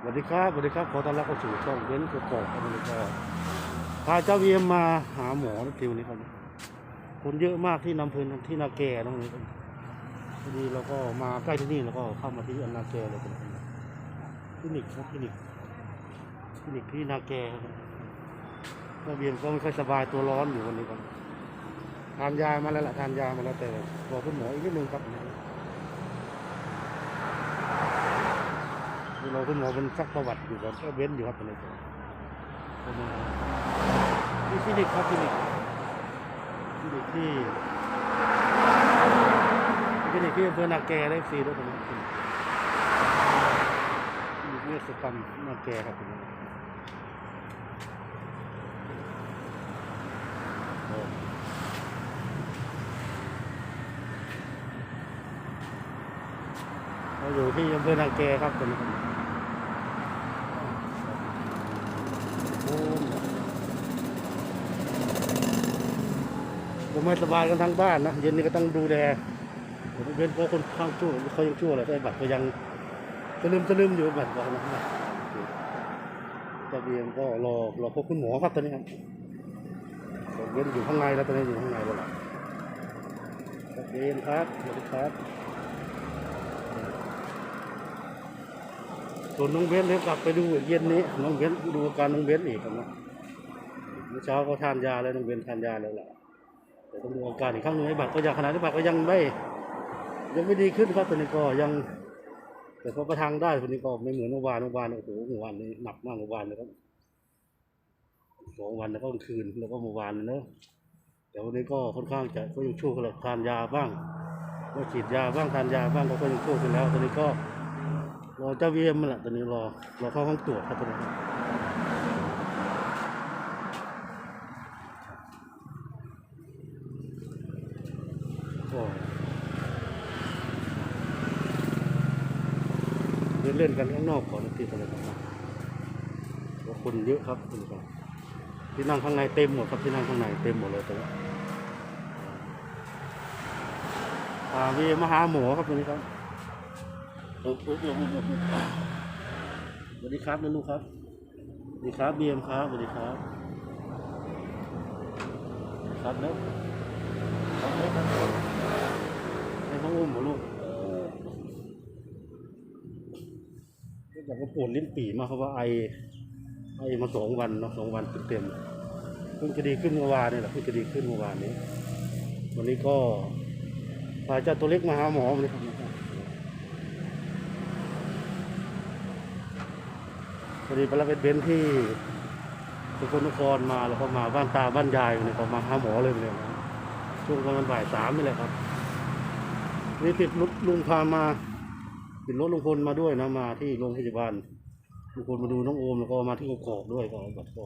สวัสดีครับสวัสดีครับ ขอต้อนรับเข้าสู่ช่องเว้นกระกอกอเมริกาพาเจ้าเวียมมาหาหมอนะคิวนี้ครับ คนเยอะมากที่นำพลินที่นาแกตรงนี้ครับพอดีเราก็มาใกล้ที่นี่แล้วก็เข้ามาที่อนาแกเลยครับคลินิกครับคลินิกคลินิกที่นาแกครับเจ้าเวียมก็ไม่ค่อยสบายตัวร้อนอยู่วันนี้ครับทานยามาแล้วละทานยามาแล้วแต่รอกคุณหมออีกนิดนึงครับ เราคุณหมอเป็นซักประวัติอยู่กับก็เว้นอยู่ครับตอนนี้ครับนี่คลินิกครับคลินิกคลินิกที่คลินิกที่อำเภอนาแกได้ฟรีด้วยตรงนี้คลินิกเวชกรรมนาแกครับตรงนี้โอ้ เราอยู่ที่อำเภอนาแกครับตรงนี้โอ้ผมไม่สบายกันทั้งบ้านนะ เย็นนี้ก็ต้องดูแลผมเป็นเพราะคนข้างชั่วเขายังชั่วเลยแต่บัตรก็ยังสลืมสลืมอยู่บัตรบอกนะเจะเบียงก็รอรอพบคุณหมอครับตอนนี้ครับเว้นอยู่ข้างในแล้วตอนนี้อยู่ข้างในแล้วล่ะครับเย็นครับสวัสดีครับ ส่วนน้องเบนเดี๋ยวกลับไปดูอีกเย็นนี้น้องเบนดูอาการน้องเบนอีกนะเมื่อเช้าก็ทานยาแล้วน้องเบนทานยาแล้วแหละแต่ต้องดูอาการอีกครั้งหนึงไอ้บัตรก็ยังขนาดนี้บัตรก็ยังไม่ ยังไม่ดีขึ้นครับตอนนี้ก็ยังแต่พอประทังได้คนนี้ก็ไม่เหมือนเมื่อวานเมื่อวานโอ้โหเมื่อวานนี้หนักมากเมื่อวานนะครับสองวันแล้วก็คืนแล้วก็เมื่อวานเนอะแต่วันนี้ก็ค่อนข้างจะก็ยังช่วกันแล้วทานยาบ้างก็ฉีดยาบ้างทานยาบ้างก็ยังช่วขึ้นแล้วตอนนี้ก็ รอเจ้าเวียมมันแหละตอนนี้รอรอเข้าห้องตรวจครับตอนนี้เดินเล่นกันข้างนอกก่อนนะที่ตอนนี้ครับเพราคนเยอะครับคุณผู้ชมที่นั่งข้างในเต็มหมดครับที่นั่งข้างในเต็มหมดเลยตอนนี้อ่าวีมาหาหมอครับตอนนี้ครับ สวัสดีครับนะลูกครับ สวัสดีครับเบียมครับ สวัสดีครับ ครับเนอะครับเนอะครับให้น้องอุ้มหรอลูกก็อยากจะปวดลิ้นปี่มากครับว่าไอ ไอมาสองวันเนาะสองวันเต็มๆเพิ่งจะดีขึ้นเมื่อวานนี่แหละเพิ่งจะดีขึ้นเมื่อวานนี้ วันนี้ก็พาเจ้าตัวเล็กมาหาหมอเลยครับ พอดีไปรับเป็นเบนซ์ที่สกลนครมาแล้วก็มาบ้านตาบ้านยายเนี่ยก็มาหาหมอเลยเนี่ยนะช่วงประมาณบ่ายสามนี่แหละครับนี่ติดรถลุงพามาติดรถลุงพลมาด้วยนะมาที่โรงพยาบาลลุงพลมาดูน้องโอมแล้วก็มาที่กอกด้วยก็เอาบัตรก็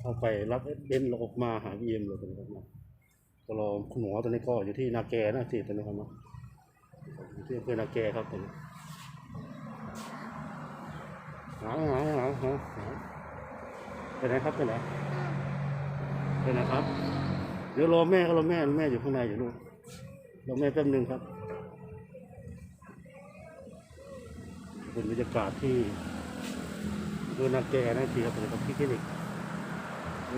เข้าไปรับเบนซ์แล้วออกมาหาพีเอ็มเลยตอนนี้ครับนะก็รอคุณหมอตอนนี้ก็อยู่ที่นาแกนะที่ตอนนี้ครับเนาะอยู่ที่อำเภอนาแกครับตอนนี้ หาหาหาหาหาไปไหนครับไปไหนไปไหนครับ เดี๋ยวรอแม่ก็รอแม่แม่อยู่ข้างในอยู่ลูกรอแม่แป๊บนึงครับ เป็นบรรยากาศที่อำเภอนาแกนะทีครับผมกับที่คลินิก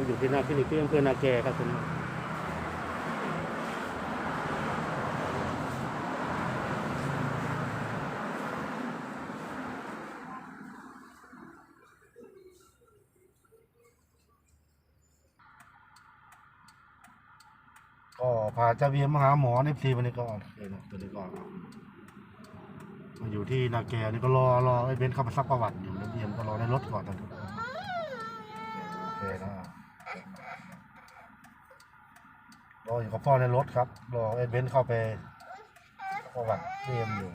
อยู่ที่นาคลินิกที่อำเภอนาแกครับผม ก็พาเจ้าเวียนมาหาหมอในทีวันนี้ก็เคนะตัวนี้ก่อนมาอยู่ที่นาแกนี่ก็รอรอไอ้เบนซ์เข้ามาซักประวัติอยู่แล้วเวียนก็รอในรถก่อนตอนนี้โอเคนะรออยู่กับพ่อในรถครับรอไอ้เบนซ์เข้าไปประวัติเวียมอยู่